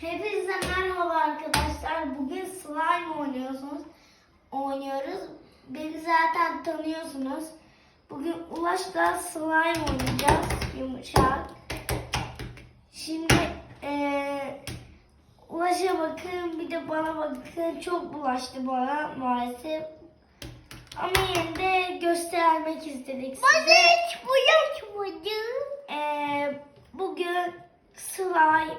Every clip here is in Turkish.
Hepinize merhaba arkadaşlar. Bugün slime oynuyorsunuz. Oynuyoruz. Beni zaten tanıyorsunuz. Bugün Ulaş'la slime oynayacağız. Yumuşak. Şimdi eee Ulaş'a bakın bir de bana bakın. Çok bulaştı bana maalesef. Ama yine de göstermek istedik size. hiç bulaşmadı. Ee, bugün slime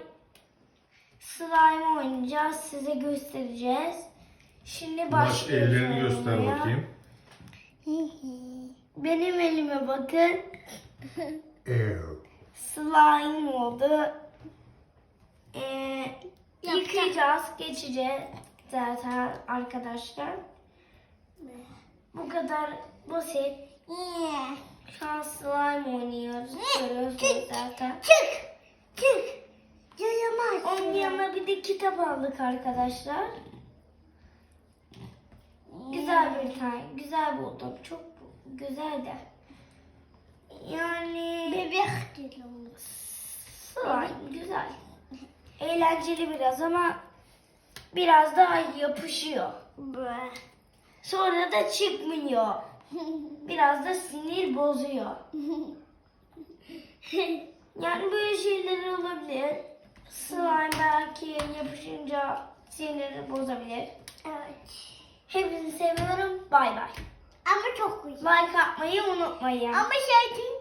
slime oynayacağız. Size göstereceğiz. Şimdi Baş başlıyoruz. ellerini göster oynamaya. bakayım. Benim elime bakın. Slime oldu. Ee, Yapacağım. yıkayacağız, geçeceğiz zaten arkadaşlar. Bu kadar basit. Şu an slime oynuyoruz. Görüyorsunuz zaten. Çık. Çık. Yayamaz. Onun yanına bir de kitap aldık arkadaşlar. Güzel bir tane. Güzel buldum. Çok güzel de. Yani Bebek diyorum. slime güzel. Eğlenceli biraz ama biraz daha yapışıyor. Sonra da çıkmıyor. Biraz da sinir bozuyor. Yani böyle şeyler olabilir. Slime belki yapışınca siniri bozabilir. evet. Hepinizi seviyorum. Bay bay. Ama çok güzel. Like atmayı unutmayın. Ama şarkının